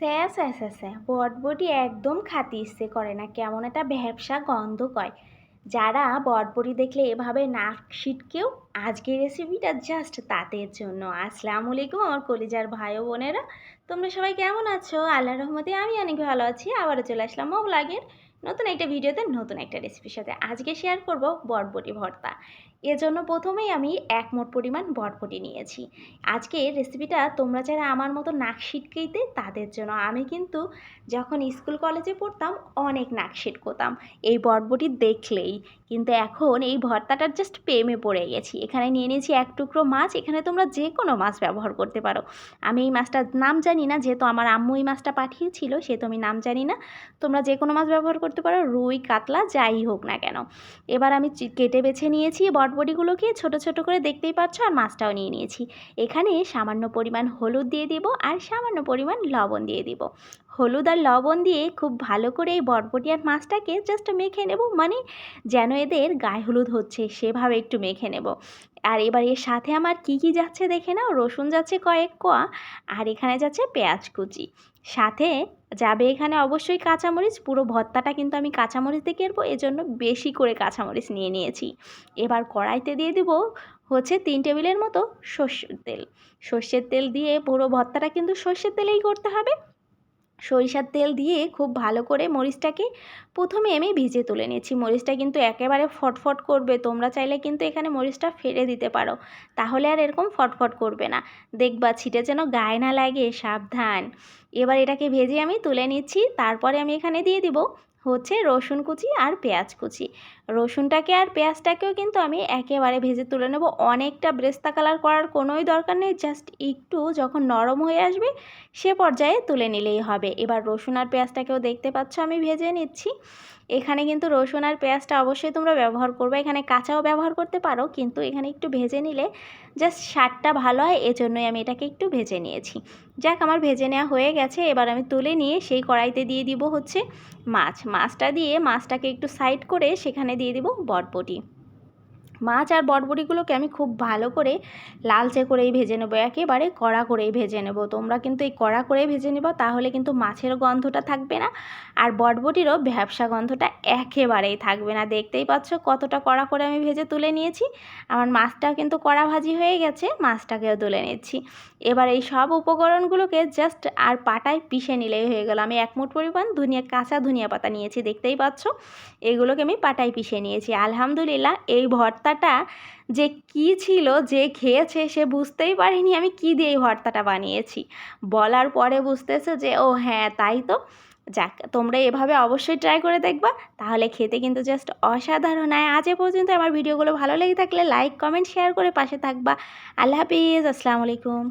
স্যা স্যা স্যা স্যা বটবটি একদম খাতে ইচ্ছে করে না, কেমন একটা ভ্যাবসা গন্ধ কয়। যারা বটবটি দেখলে এভাবে নাক শিটকেও আজকের রেসিপিটা জাস্ট তাদের জন্য। আসসালামু আলাইকুম আমার কলিজার ভাই ও বোনেরা। তোমরা সবাই কেমন আছো? আল্লাহ রহমতে আমি অনেক ভালো আছি। আবারও চলে আসলাম ও ব্লগের নতুন একটা ভিডিওতে নতুন একটা রেসিপির সাথে আজকে শেয়ার করব বটবটি ভর্তা। এজন্য প্রথমেই আমি এক মোট পরিমাণ বটবটি নিয়েছি। আজকে রেসিপিটা তোমরা যারা আমার মতো নাক সিটকেইতে তাদের জন্য আমি কিন্তু যখন স্কুল কলেজে পড়তাম, অনেক নাক সিটকোতাম এই বটবটি দেখলেই কিন্তু এখন এই ভর্তাটার জাস্ট প্রেমে পড়ে গেছি। এখানে নিয়ে নিয়েছি এক টুকরো মাছ, এখানে তোমরা যে কোনো মাছ ব্যবহার করতে পারো। আমি এই মাছটার নাম জানি না, যেহেতু আমার আম্মু এই মাছটা পাঠিয়েছিল, সেহেতু আমি নাম জানি না। তোমরা যে কোনো মাছ ব্যবহার করতে পারো, রুই, কাতলা, যাই হোক না কেন। এবার আমি কেটে বেছে নিয়েছি বটবটিগুলোকে, ছোট ছোট করে দেখতেই পাচ্ছ, আর মাছটাও নিয়ে নিয়েছি। এখানে সামান্য পরিমাণ হলুদ দিয়ে দিব আর সামান্য পরিমাণ লবণ দিয়ে দিব। হলুদ আর লবণ দিয়ে খুব ভালো করে এই বটবটি আর মাছটাকে জাস্ট মেখে নেব মানে যেন এদের গায়ে হলুদ হচ্ছে, সেভাবে একটু মেখে নেব। আর এবার এর সাথে আমার কি কি যাচ্ছে দেখে নাও? রসুন যাচ্ছে কয়েক কোয়া আর এখানে যাচ্ছে পেঁয়াজ কুচি। সাথে যাবে এখানে অবশ্যই কাঁচামরিচ। পুরো ভর্তাটা কিন্তু আমি কাঁচামরিচ দিয়ে কেরবো এজন্য বেশি করে কাঁচামরিচ নিয়ে নিয়েছি। এবার কড়াইতে দিয়ে দেবো হচ্ছে তিন টেবিলের মতো সর্ষের তেল। সর্ষের তেল দিয়ে পুরো ভর্তাটা কিন্তু সর্ষের তেলেই করতে হবে। সরিষার তেল দিয়ে খুব ভালো করে মরিচটাকে প্রথমে আমি ভিজে তুলে নিয়েছি। মরিচটা কিন্তু একেবারে ফটফট করবে। তোমরা চাইলে কিন্তু এখানে মরিচটা ফেলে দিতে পারো। তাহলে আর এরকম ফটফট করবে না। দেখবা ছিটে যেন গায়ে না লাগে। সাবধান। এবার এটাকে ভেজে আমি তুলে নিচ্ছি। তারপরে আমি এখানে দিয়ে দিব হচ্ছে রসুন কুচি আর পেঁয়াজ কুচি। রসুনটাকে আর পেঁয়াজটাকেও কিন্তু আমি একেবারে ভেজে তুলে নেব। অনেকটা ব্রেস্তা কালার করার কোনোই দরকার নেই জাস্ট একটু যখন নরম হয়ে আসবে সে পর্যায়ে তুলে নিলেই হবে। এবার রসুন আর পেঁয়াজটাকেও দেখতে পাচ্ছ আমি ভেজে নিচ্ছি। এখানে কিন্তু রসুন আর পেঁয়াজটা অবশ্যই তোমরা ব্যবহার করবে। এখানে কাঁচাও ব্যবহার করতে পারো, কিন্তু এখানে একটু ভেজে নিলে জাস্ট স্বাদটা ভালো হয়, এজন্যই আমি এটাকে একটু ভেজে নিয়েছি। যাক, আমার ভেজে নেওয়া হয়ে গেছে, এবার আমি তুলে নিয়ে সেই কড়াইতে দিয়ে দিব হচ্ছে মাছ। মাছটা দিয়ে মাছটাকে একটু সাইড করে সেখানে দিয়ে দিব বটবটি মাছ আর বটবটিগুলোকে আমি খুব ভালো করে লালচে করেই ভেজে নেব, একেবারে কড়া করেই ভেজে নেব। তোমরা কিন্তু এই কড়া করেই ভেজে নেব, তাহলে কিন্তু মাছের গন্ধটা থাকবে না আর বটবটিরও ভ্যাবসা গন্ধটা একেবারেই থাকবে না। দেখতেই পাচ্ছ কতটা কড়া করে আমি ভেজে তুলে নিয়েছি। আমার মাছটাও কিন্তু কড়া ভাজি হয়ে গেছে, মাছটাকেও তুলে নিচ্ছি। এবার এই সব উপকরণগুলোকে জাস্ট আর পাটায় পিষে নিলেই হয়ে গেল। আমি এক মুঠ পরিমাণ ধুনিয়া, কাঁচা ধনিয়া পাতা নিয়েছি, দেখতেই পাচ্ছ? এগুলোকে আমি পাটায় পিষে নিয়েছি। আলহামদুলিল্লাহ এই ভর্তাটা যে কি ছিল, যে খেয়েছে সে বুঝতেই পারিনি আমি কি দিয়ে এই ভর্তাটা বানিয়েছি। বলার পরে বুঝতেছে যে, ও হ্যাঁ তাই তো। যাক, তোমরা এভাবে অবশ্যই ট্রাই করে দেখবা। তাহলে খেতে কিন্তু জাস্ট অসাধারণ। হয় আজ পর্যন্ত আমার ভিডিওগুলো ভালো লেগে থাকলে লাইক কমেন্ট শেয়ার করে পাশে থাকবা। আল্লাহ হাফিজ, আসসালামু আলাইকুম।